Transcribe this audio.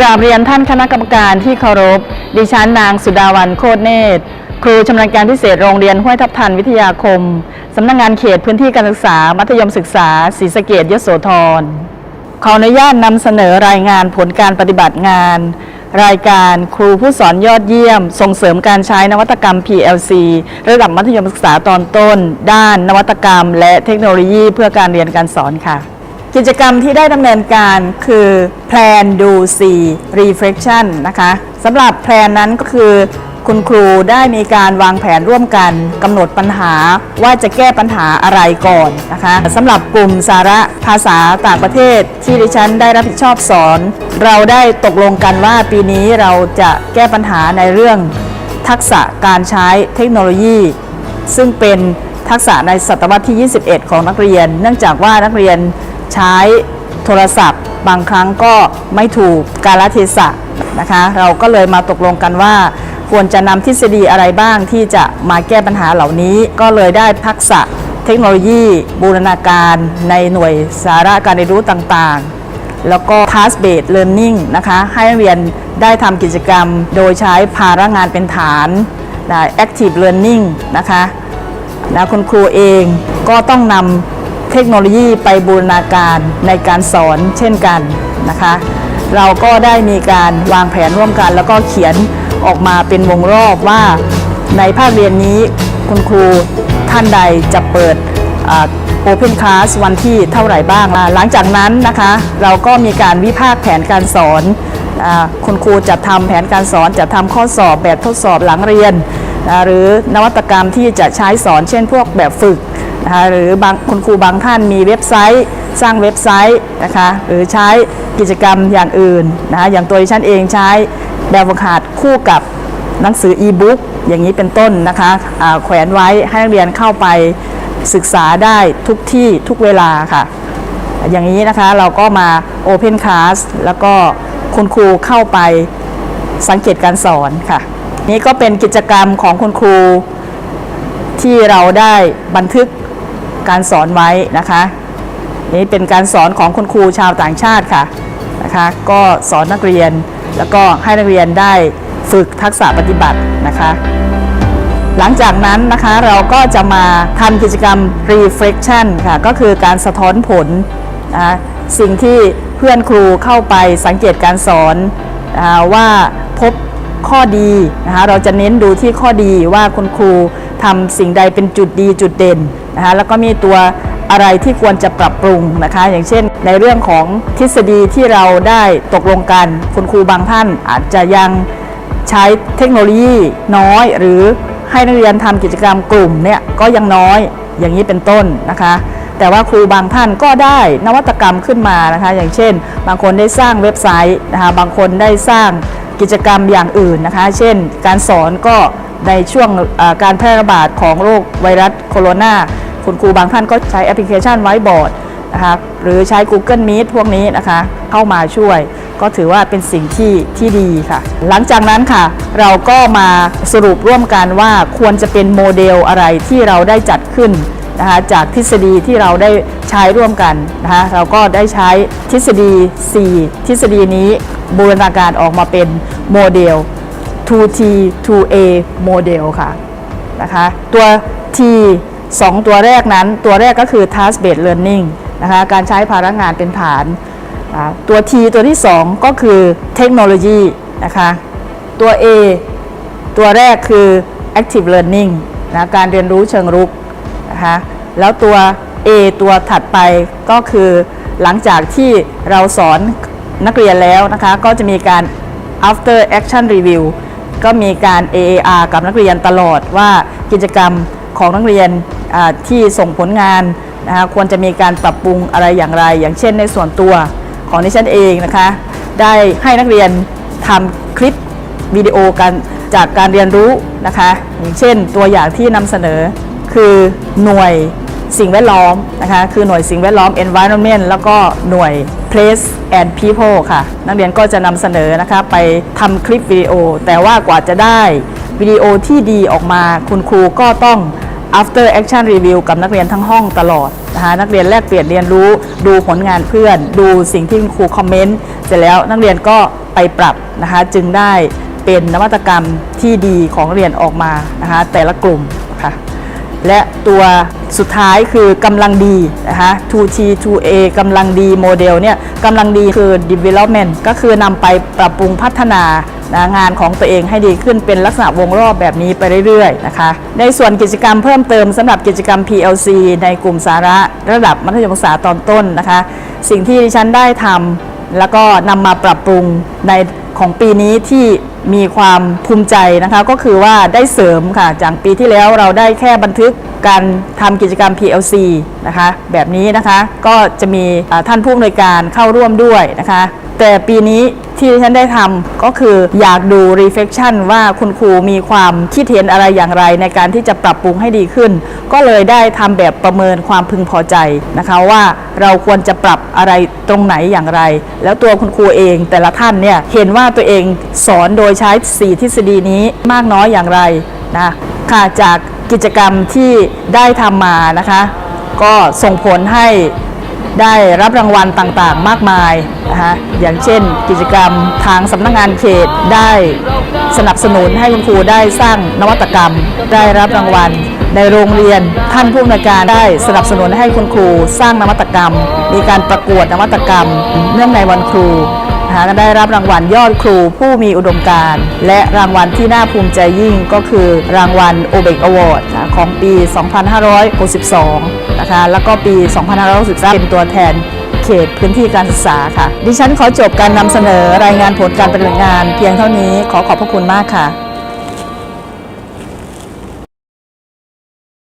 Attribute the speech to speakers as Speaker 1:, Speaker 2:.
Speaker 1: กราบเรียนท่านคณะกรรมการที่เคารพ ดิฉันนางสุดาวันโคตรเนตร ครูชำนาญการพิเศษโรงเรียนห้วยทับทันวิทยาคม สำนักงานเขตพื้นที่การศึกษา มัธยมศึกษาศรีสะเกดยโสธร ขออนุญาตนำเสนอรายงานผลการปฏิบัติงาน รายการครูผู้สอนยอดเยี่ยม ส่งเสริมการใช้นวัตกรรม PLC ระดับมัธยมศึกษาตอนต้น ด้านนวัตกรรม และเทคโนโลยีเพื่อการเรียนการสอนค่ะ กิจกรรมที่ได้ดำเนินการคือ Plan Do See Reflection นะคะสำหรับแพลนนั้นก็คือ คุณครูได้มีการวางแผนร่วมกันกำหนดปัญหาว่าจะแก้ปัญหาอะไรก่อนนะคะสำหรับกลุ่มสาระภาษาต่างประเทศที่ดิฉันได้รับผิดชอบสอน เราได้ตกลงกันว่าปีนี้เราจะแก้ปัญหาในเรื่อง ทักษะการใช้เทคโนโลยี ซึ่งเป็นทักษะในศตวรรษที่ 21 ของนักเรียน เนื่องจากว่านักเรียน ใช้โทรศัพท์ บางครั้งก็ไม่ถูกกาลเทศะนะคะ เราก็เลยมาตกลงกันว่า ควรจะนำทฤษฎีอะไรบ้างที่จะมาแก้ปัญหาเหล่านี้ ก็เลยได้ทักษะเทคโนโลยีบูรณาการในหน่วยสาระการเรียนรู้ต่างๆ แล้วก็ task based learning นะคะ ให้นักเรียนได้ทำกิจกรรมโดยใช้ภาระงานเป็นฐานนะ active learning นะคะนะคุณครูเองก็ต้องนำ เทคโนโลยีไปบูรณาการในการสอนเช่นกันนะคะ เราก็ได้มีการวางแผนร่วมกัน แล้วก็เขียนออกมาเป็นวงรอบว่าในภาคเรียนนี้คุณครูท่านใดจะเปิดโอเพนคลาสวันที่เท่าไหร่บ้าง หลังจากนั้นนะคะเราก็มีการวิพากษ์แผนการสอนอคุณครูจะทำแผนการสอนจะทำข้อสอบแบบทดสอบหลังเรียน หรือนวัตกรรมที่จะใช้สอนเช่นพวกแบบฝึก นะคะหรือบางคุณครูบางท่านมีเว็บไซต์ สร้างเว็บไซต์นะคะหรือใช้กิจกรรมอย่างอื่นนะคะอย่างตัวดิฉันเองใช้แบบฝึกหัดคู่กับหนังสืออีบุ๊กอย่างนี้เป็นต้นนะคะอ่าแขวนไว้ให้นักเรียนเข้าไปศึกษาได้ทุกที่ทุกเวลาค่ะ อย่างนี้นะคะเราก็มา Open Class แล้วก็คุณครูเข้าไปสังเกตการสอนค่ะ นี่ก็เป็นกิจกรรมของคุณครูที่เราได้บันทึก การสอนไว้นะคะนี่เป็นการสอนของคุณครูชาวต่างชาติค่ะนะคะก็สอนนักเรียนแล้วก็ให้นักเรียนได้ฝึกทักษะปฏิบัตินะคะ หลังจากนั้นนะคะเราก็จะมาทำกิจกรรม reflection ค่ะก็คือการสะท้อนผลนะะสิ่งที่เพื่อนครูเข้าไปสังเกตการสอนว่าพบข้อดีนะคะเราจะเน้นดูที่ข้อดีว่าคุณครู ทำสิ่งใดเป็นจุดดีจุดเด่นนะคะแล้วก็มีตัวอะไรที่ควรจะปรับปรุงนะคะ อย่างเช่น ในเรื่องของทฤษฎีที่เราได้ตกลงกันคุณครูบางท่านอาจจะยังใช้เทคโนโลยีน้อย หรือให้นักเรียนทำกิจกรรมกลุ่มเนี่ยก็ยังน้อยอย่างนี้เป็นต้นนะคะ แต่ว่าครูบางท่านก็ได้นวัตกรรมขึ้นมานะคะ อย่างเช่น บางคนได้สร้างเว็บไซต์นะคะบางคนได้สร้างกิจกรรมอย่างอื่นนะคะ เช่น การสอนก็ ในช่วงการแพร่ระบาดของโรคไวรัสโคโรนาคุณครูบางท่านก็ใช้แอปพลิเคชันไว้บอร์ดนะคะหรือใช้ Google Meet พวกนี้นะคะเข้ามาช่วย ก็ถือว่าเป็นสิ่งที่ที่ดีค่ะ หลังจากนั้นค่ะ เราก็มาสรุปร่วมกันว่าควรจะเป็นโมเดลอะไรที่เราได้จัดขึ้นนะคะจากทฤษฎีที่เราได้ใช้ร่วมกันนะคะเราก็ได้ใช้ทฤษฎี 4 ทฤษฎีนี้บูรณาการออกมาเป็นโมเดล 2T 2A โมเดลค่ะนะคะตัว T 2 ตัวแรกนั้น ตัวแรกก็คือ task based learning นะคะการใช้พาระงานเป็นฐาน ตัว T ตัวที่ 2 ก็คือเทคโนโลยีนะคะตัว A ตัวแรกคือ active learning นะการเรียนรู้เชิงรุกนะคะแล้วตัว A ตัวถัดไปก็คือหลังจากที่เราสอนนักเรียนแล้วนะคะก็จะมีการ after action review ก็มีการ AAR กับนักเรียนตลอดว่ากิจกรรมของนักเรียนที่ส่งผลงานนะคะควรจะมีการปรับปรุงอะไรอย่างไร อย่างเช่นในส่วนตัวของดิฉันเองนะคะได้ให้นักเรียนทำคลิปวิดีโอกันจากการเรียนรู้นะคะอย่างเช่นตัวอย่างที่นำเสนอคือหน่วย สิ่งแวดล้อมนะคะคือหน่วยสิ่งแวดล้อม environment แล้วก็หน่วย place and people ค่ะ นักเรียนก็จะนำเสนอนะคะไปทำคลิปวิดีโอ แต่ว่ากว่าจะได้วิดีโอที่ดีออกมาคุณครูก็ต้อง after action review กับนักเรียนทั้งห้องตลอดนะคะนักเรียนแลกเปลี่ยนเรียนรู้ดูผลงานเพื่อน ดูสิ่งที่คุณครูคอมเมนต์เสร็จแล้วนักเรียนก็ไปปรับนะคะจึงได้เป็นนวัตกรรมที่ดีของเรียนออกมานะคะแต่ละกลุ่ม และตัวสุดท้ายคือกำลังดีนะคะ 2T 2A กำลังดีโมเดลเนี่ยกำลังดีคือ development ก็คือนำไปปรับปรุงพัฒนานะงานของตัวเองให้ดีขึ้นเป็นลักษณะวงรอบแบบนี้ไปเรื่อยๆนะคะ ในส่วนกิจกรรมเพิ่มเติมสำหรับกิจกรรม PLC ในกลุ่มสาระระดับมัธยมศึกษาตอนต้นนะคะ สิ่งที่ดิฉันได้ทำแล้วก็นำมาปรับปรุงใน ของปีนี้ที่มีความภูมิใจนะคะก็คือว่าได้เสริมค่ะจากปีที่แล้วเราได้แค่บันทึกการทำกิจกรรม PLC นะคะแบบนี้นะคะก็จะมีท่านผู้อำนวยการเข้าร่วมด้วยนะคะ แต่ปีนี้ ที่ฉันได้ทำก็คืออยากดู reflection ว่าคุณครูมีความคิดเห็นอะไรอย่างไร ในการที่จะปรับปรุงให้ดีขึ้น ก็เลยได้ทำแบบประเมินความพึงพอใจนะคะว่าเราควรจะปรับอะไรตรงไหนอย่างไร แล้วตัวคุณครูเองแต่ละท่านเนี่ยเห็นว่าตัวเองสอนโดยใช้4ทฤษฎีนี้มากน้อยอย่างไรนะค่ะจากกิจกรรมที่ได้ทำมานะคะ ก็ส่งผลให้ ได้รับรางวัลต่างๆ มากมายนะคะอย่างเช่น กิจกรรมทางสำนักงานเขตได้สนับสนุนให้คุณครูได้สร้างนวัตกรรม ได้รับรางวัล ในโรงเรียนท่านผู้อำนวยการได้สนับสนุนให้คุณครูสร้างนวัตกรรม มีการประกวดนวัตกรรม เนื่องในวันครู นะคะก็ได้รับรางวัลยอดครูผู้มีอุดมการณ์ และรางวัลที่น่าภูมิใจยิ่งก็คือรางวัลโอเบกอวอร์ดของปี 2562 นะคะแล้วก็ปี 2563 เป็นตัวแทนเขตพื้นที่การศึกษาค่ะ ดิฉันขอจบการนำเสนอรายงานผลการปฏิบัติงาน เพียงเท่านี้ขอขอบพระคุณมากค่ะ